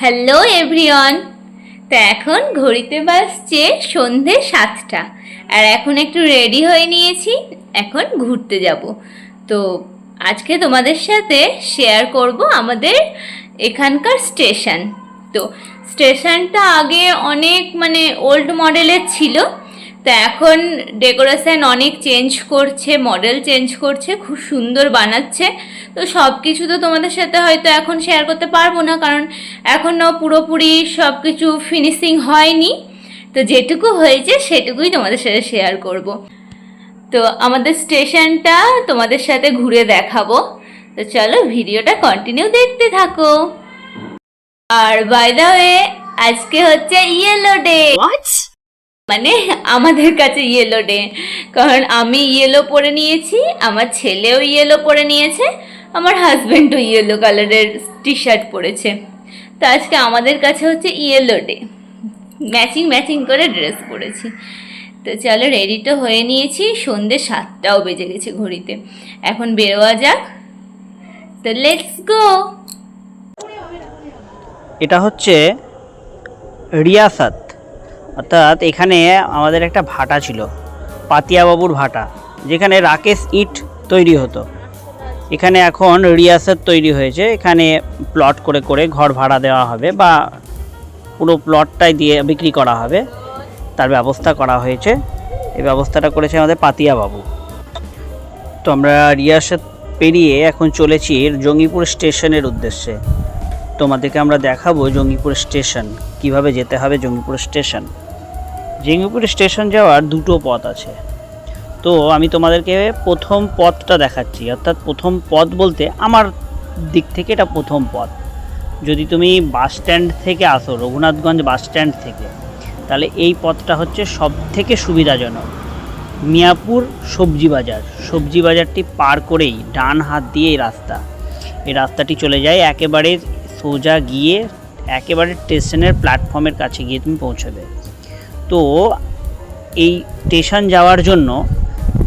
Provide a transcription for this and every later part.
Hello everyone তা এখন ঘড়িতে বাজছে সন্ধে সাতটা। আর এখন একটু রেডি হয়ে নিয়েছি, এখন ঘুরতে যাব। তো আজকে তোমাদের সাথে শেয়ার করব আমাদের এখানকার স্টেশন তো স্টেশনটা আগে অনেক মানে ওল্ড মডেলের ছিল। তো এখন ডেকোরেশন অনেক চেঞ্জ করছে, মডেল চেঞ্জ করছে, খুব সুন্দর বানাচ্ছে। তো সব কিছু তো তোমাদের সাথে হয়তো এখন শেয়ার করতে পারব না, কারণ এখনও পুরোপুরি সব কিছু ফিনিশিং হয়নি। তো যেটুকু হয়েছে সেটুকুই তোমাদের সাথে শেয়ার করব। তো আমাদের স্টেশনটা তোমাদের সাথে ঘুরে দেখাবো। তো চলো ভিডিওটা কন্টিনিউ দেখতে থাকো। আর বাই দ্য ওয়ে আজকে হচ্ছে ইয়েলো ডে মানে আমাদের কাছে ইয়েলো ডে কারণ আমি ইয়েলো পরে নিয়েছি, আমার ছেলেও ইয়েলো পরে নিয়েছে, আমার হাজব্যান্ডও ইয়েলো কালারের টি শার্ট পরেছে। তো আজকে আমাদের কাছে হচ্ছে ইয়েলো ডে ম্যাচিং ম্যাচিং করে ড্রেস পরেছি। তো চলো রেডি তো হয়ে নিয়েছি, সন্ধে সাতটাও বেজে গেছে ঘড়িতে। এখন বেরোয়া যাক, তো লেটস গো এটা হচ্ছে রিয়াসাত। অর্থাৎ এখানে আমাদের একটা ভাটা ছিল, পাতিয়াবাবুর ভাটা, যেখানে রাকেশ ইট তৈরি হতো। এখানে এখন রিয়াসাত তৈরি হয়েছে, এখানে প্লট করে করে ঘর ভাড়া দেওয়া হবে বা পুরো প্লটটাই দিয়ে বিক্রি করা হবে। তার ব্যবস্থা করা হয়েছে, এই ব্যবস্থাটা করেছে আমাদের পাতিয়াবাবু। তো আমরা রিয়াসাত পেরিয়ে এখন চলেছি জঙ্গিপুর স্টেশনের উদ্দেশ্যে। তোমাদেরকে আমরা দেখাবো জঙ্গিপুর স্টেশন, কীভাবে যেতে হবে জঙ্গিপুর স্টেশন। জঙ্গিপুর স্টেশন যাওয়ার দুটো পথ আছে। তো আমি তোমাদেরকে প্রথম পথটা দেখাচ্ছি। অর্থাৎ প্রথম পথ বলতে আমার দিক থেকে এটা প্রথম পথ। যদি তুমি বাস স্ট্যান্ড থেকে আসো, রঘুনাথগঞ্জ বাস স্ট্যান্ড থেকে, তাহলে এই পথটা হচ্ছে সব থেকে সুবিধাজনক। মিয়াপুর সবজি বাজার। সবজি বাজারটি পার করেই ডান হাত দিয়ে এই রাস্তা। এই রাস্তাটি চলে যায় একেবারে সোজা গিয়ে একেবারে স্টেশনের প্ল্যাটফর্মের কাছে গিয়ে তুমি পৌঁছবে। তো এই স্টেশন যাওয়ার জন্য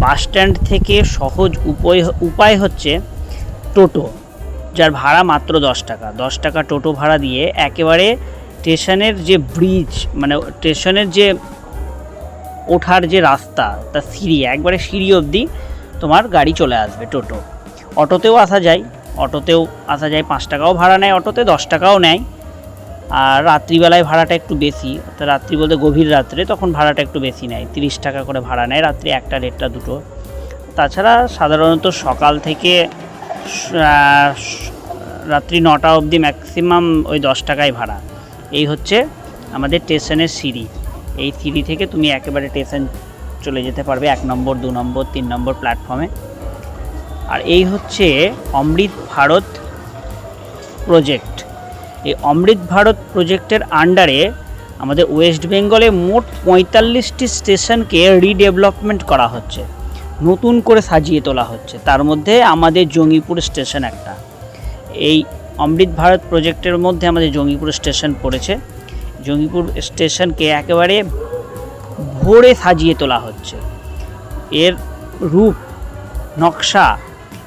বাস স্ট্যান্ড থেকে সহজ উপায় উপায় হচ্ছে টোটো, যার ভাড়া মাত্র দশ টাকা। দশ টাকা টোটো ভাড়া দিয়ে একেবারে স্টেশনের যে ব্রিজ মানে স্টেশনের যে ওঠার যে রাস্তা তা সিঁড়ি, একবারে সিঁড়ি অবধি তোমার গাড়ি চলে আসবে টোটো। অটোতেও আসা যায়, অটোতেও আসা যায়, পাঁচ টাকাও ভাড়া নেয়, অটোতে দশ টাকাও নেয়। আর রাত্রিবেলায় ভাড়াটা একটু বেশি, অর্থাৎ রাত্রি বলতে গভীর রাত্রে তখন ভাড়াটা একটু বেশি নেয়, তিরিশ টাকা করে ভাড়া নেয়, রাত্রি একটা দেড়টা দুটো। তাছাড়া সাধারণত সকাল থেকে রাত্রি নটা অবধি ম্যাক্সিমাম ওই দশ টাকায় ভাড়া। এই হচ্ছে আমাদের স্টেশনের সিঁড়ি। এই সিঁড়ি থেকে তুমি একেবারে স্টেশন চলে যেতে পারবে, এক নম্বর, দু নম্বর, তিন নম্বর প্ল্যাটফর্মে আর এই হচ্ছে অমৃত ভারত প্রজেক্ট এই অমৃত ভারত প্রজেক্টের আন্ডারে আমাদের ওয়েস্ট বেঙ্গলে মোট পঁয়তাল্লিশটি স্টেশনকে রিডেভেলপমেন্ট করা হচ্ছে, নতুন করে সাজিয়ে তোলা হচ্ছে। তার মধ্যে আমাদের জঙ্গিপুর স্টেশন একটা। এই অমৃত ভারত প্রজেক্টের মধ্যে আমাদের জঙ্গিপুর স্টেশন পড়েছে। জঙ্গিপুর স্টেশনকে একেবারে ভোরে সাজিয়ে তোলা হচ্ছে। এর রূপ, নকশা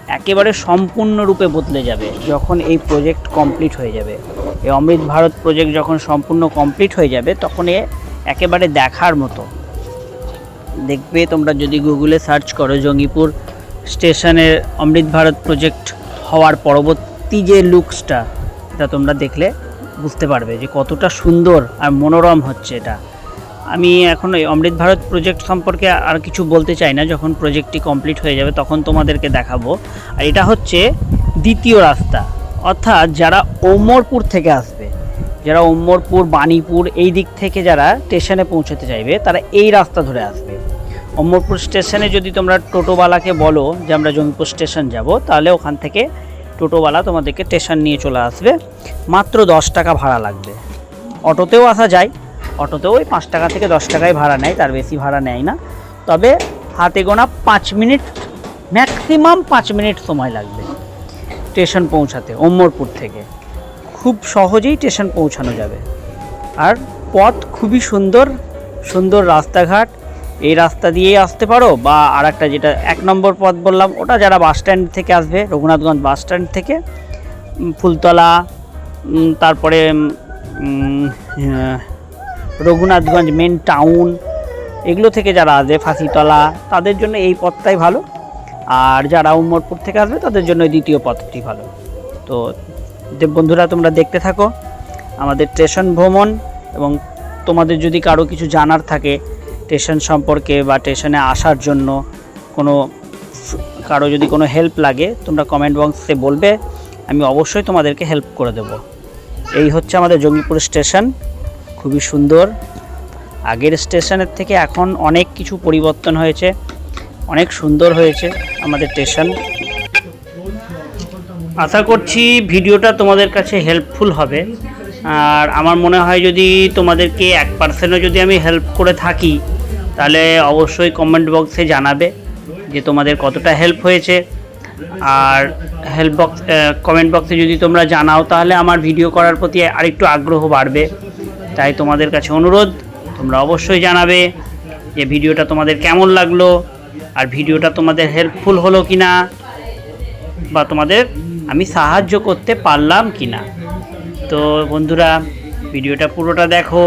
একেবারে সম্পূর্ণরূপে বদলে যাবে যখন এই প্রজেক্ট কমপ্লিট হয়ে যাবে। এই অমৃত ভারত প্রজেক্ট যখন সম্পূর্ণ কমপ্লিট হয়ে যাবে, তখন এ একেবারে দেখার মতো। দেখবে তোমরা যদি গুগলে সার্চ করো জঙ্গিপুর স্টেশনের অমৃত ভারত প্রজেক্ট হওয়ার পরবর্তী যে লুকসটা এটা তোমরা দেখলে বুঝতে পারবে যে কতটা সুন্দর আর মনোরম হচ্ছে এটা। আমি এখন এই অমৃত ভারত প্রজেক্ট সম্পর্কে আর কিছু বলতে চাই না, যখন প্রজেক্টটি কমপ্লিট হয়ে যাবে তখন তোমাদেরকে দেখাবো। আর এটা হচ্ছে দ্বিতীয় রাস্তা। অর্থাৎ যারা ওমরপুর থেকে আসবে, যারা ওমরপুর, বাণীপুর এই দিক থেকে যারা স্টেশনে পৌঁছতে চাইবে, তারা এই রাস্তা ধরে আসবে। অমরপুর স্টেশনে যদি তোমরা টোটোওয়ালাকে বলো যে আমরা জঙ্গিপুর স্টেশন যাব, তাহলে ওখান থেকে টোটোওয়ালা তোমাদেরকে স্টেশন নিয়ে চলে আসবে। মাত্র দশ টাকা ভাড়া লাগবে। অটোতেও আসা যায়, অটোতেও ওই পাঁচ টাকা থেকে দশ টাকায় ভাড়া নেয়, তার বেশি ভাড়া নেয় না। তবে হাতে গোনা পাঁচ মিনিট ম্যাক্সিমাম পাঁচ মিনিট সময় লাগবে। স্টেশন পৌঁছাতে ওমরপুর থেকে। খুব সহজেই স্টেশন পৌঁছানো যাবে। আর পথ খুবই সুন্দর সুন্দর রাস্তাঘাট। এই রাস্তা দিয়েই আসতে পারো বা আর একটা যেটা এক নম্বর পথ বললাম, ওটা যারা বাস স্ট্যান্ড থেকে আসবে, রঘুনাথগঞ্জ বাস স্ট্যান্ড থেকে ফুলতলা তারপরে রঘুনাথগঞ্জ মেন টাউন এগুলো থেকে যারা আসবে, ফাঁসিতলা, তাদের জন্য এই পথটাই ভালো। আর যারা উমরপুর থেকে আসবে, তাদের জন্য দ্বিতীয় পথটি ভালো। তো বন্ধুরা, তোমরা দেখতে থাকো আমাদের স্টেশন ভ্রমণ এবং তোমাদের যদি কারও কিছু জানার থাকে স্টেশন সম্পর্কে বা স্টেশনে আসার জন্য কোনো কারও যদি কোনো হেল্প লাগে, তোমরা কমেন্ট বক্সে বলবে, আমি অবশ্যই তোমাদেরকে হেল্প করে দেব। এই হচ্ছে আমাদের জঙ্গিপুর স্টেশন, খুবই সুন্দর। আগের স্টেশনের থেকে এখন অনেক কিছু পরিবর্তন হয়েছে। অনেক সুন্দর হয়েছে আমাদের স্টেশন আশা করছি ভিডিওটা তোমাদের কাছে হেল্পফুল হবে। আর আমার মনে হয় যদি তোমাদেরকে এক পার্সেন্টও যদি আমি হেল্প করে থাকি, তাহলে অবশ্যই কমেন্ট বক্সে জানাবে যে তোমাদের কতটা হেল্প হয়েছে। আর হেল্প বক্স কমেন্ট বক্সে যদি তোমরা জানাও, তাহলে আমার ভিডিও করার প্রতি আরেকটু আগ্রহ বাড়বে। তাই তোমাদের কাছে অনুরোধ, তোমরা অবশ্যই জানাবে যে ভিডিওটা তোমাদের কেমন লাগল আর ভিডিওটা তোমাদের হেল্পফুল হলো কি না বা তোমাদের আমি সাহায্য করতে পারলাম কি না তো বন্ধুরা, ভিডিওটা পুরোটা দেখো।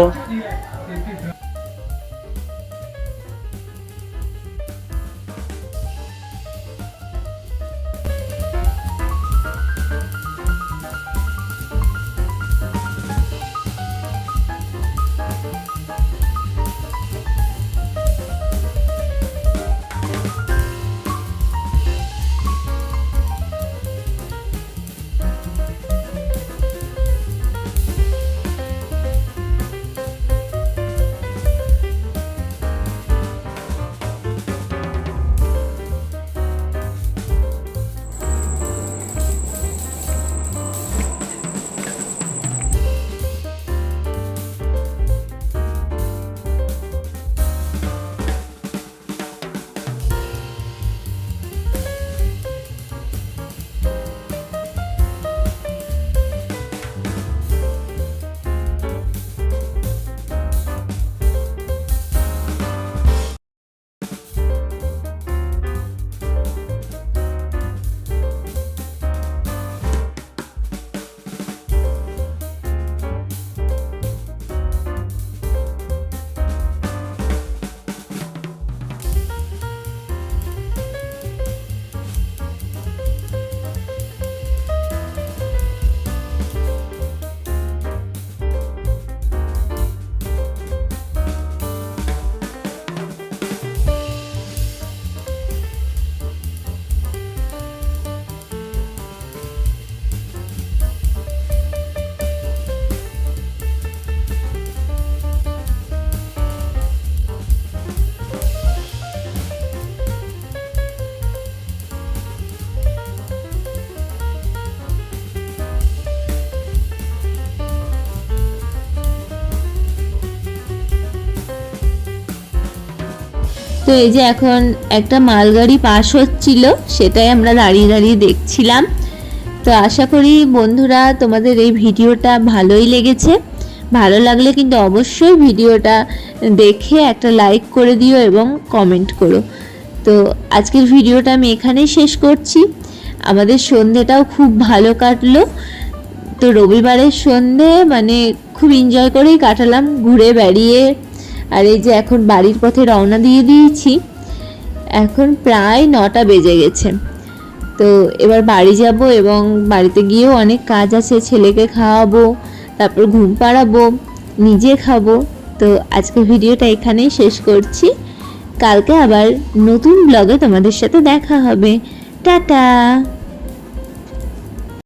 তো এই যে এখন একটা মালগাড়ি পাস হচ্ছিল, সেটাই আমরা দাঁড়িয়ে দাঁড়িয়ে দেখছিলাম। তো আশা করি বন্ধুরা, তোমাদের এই ভিডিওটা ভালোই লেগেছে। ভালো লাগলে কিন্তু অবশ্যই ভিডিওটা দেখে একটা লাইক করে দিও এবং কমেন্ট করো। তো আজকের ভিডিওটা আমি এখানেই শেষ করছি। আমাদের সন্ধেটাও খুব ভালো কাটলো। তো রবিবারের সন্ধে মানে খুব এনজয় করেই কাটালাম, ঘুরে বেড়িয়ে আর এই যে এখন বাড়ির পথে রওনা দিয়ে দিয়েছি, এখন প্রায় নটা বেজে গেছে। তো এবার বাড়ি যাব এবং বাড়িতে গিয়েও অনেক কাজ আছে, ছেলেকে খাওয়াবো, তারপর ঘুম পাড়াবো, নিজে খাব। তো আজকে ভিডিওটা এখানেই শেষ করছি। কালকে আবার নতুন ব্লগে তোমাদের সাথে দেখা হবে। টাটা!